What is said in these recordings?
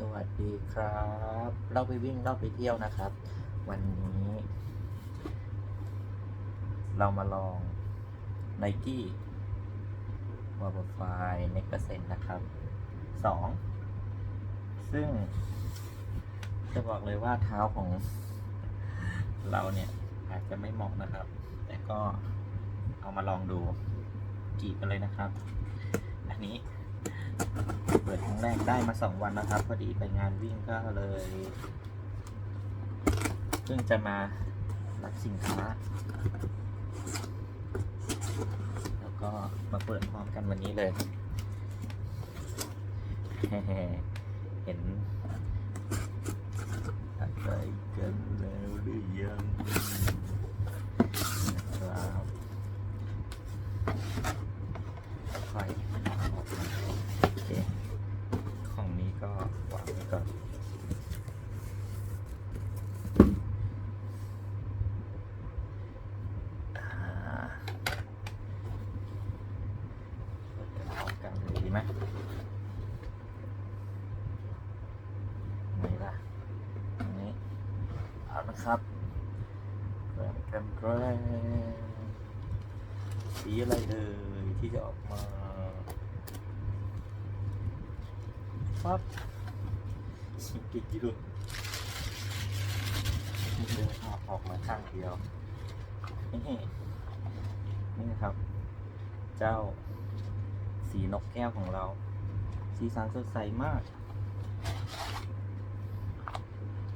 สวัสดีครับ เราไปวิ่งเราไปเที่ยวนะครับ วันนี้ เรามาลอง n i กี้วอ b ไฟเน็กเปอร์เซ็นต์นะครับสองซึ่ง จะบอกเลยว่าเท้าของ เราเนี่ย อาจจะไม่เหมาะนะครับ แต่ก็เอามาลองดูจีบกันเลยนะครับ ปิดครั้งแรกได้มาสองวันนะครับ พอดีไปงานวิ่งก็เลยเพิ่งจะมารับสินค้า แล้วก็มาเปิดพร้อมกันวันนี้เลยเห็นอะไรกันแล้วหรือยังนะครับค่อยออกมา โอเค ของนี้ก็ วางไว้ก่อนอ่าเปิดกันพร้อมกันเลยดีไหมนี่ล่ะอันนี้เอานะครับแกรมแกรมแกรมสีอะไรเอ่ยที่จะออกมาปั๊บ กิกิโลเดินออกออกมาข้างเดียวนี่นี่นะครับ เจ้าสีนกแก้วของเรา สีสันสดใสมาก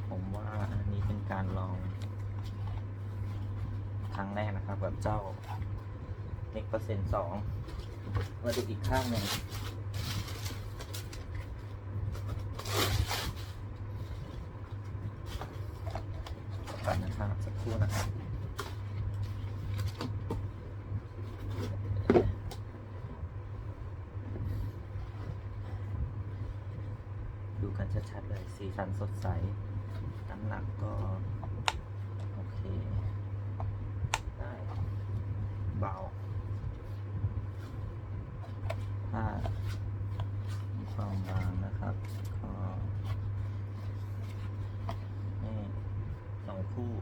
ผมว่าอันนี้เป็นการลอง ครั้งแรกนะครับกับเจ้าเน็กเปอร์เซ็นต์สองมาดูอีกข้างหนึ่ง ก่อนนะ คู่นะครับดูกันชัดๆเลย สีสันสดใสน้ำหนักก็ โอเค ได้เบาผ้ามีความบางนะครับ ก็นี่สองคู่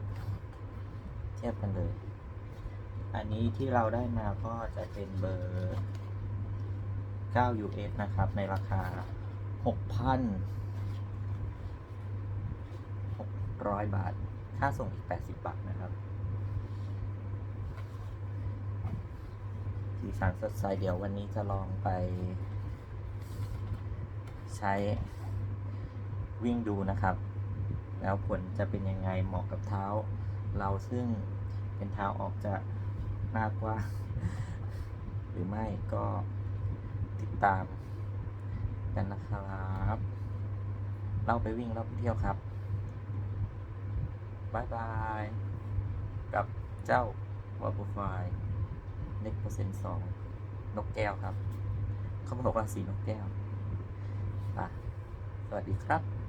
เทียบกันเลย อันนี้ที่เราได้มาก็จะเป็นเบอร์9 US นะครับ ในราคา 6,600 บาท ค่าส่งอีก 80 บาทนะครับ สีสันสดใสเดี๋ยววันนี้จะลองไป ใช้วิ่งดูนะครับ แล้วผลจะเป็นยังไงเหมาะกับเท้า เราซึ่งเป็นเท้าออกจะมากกว่า หรือไม่ก็ติดตามกันนะครับ เราไปวิ่งเราไปเที่ยวครับบายบาย กับเจ้าวอลโบรไฟเน็กเปอร์เซ็นต์สองนกแก้วครับ เขาบอกว่าสีนกแก้วอะสวัสดีครับ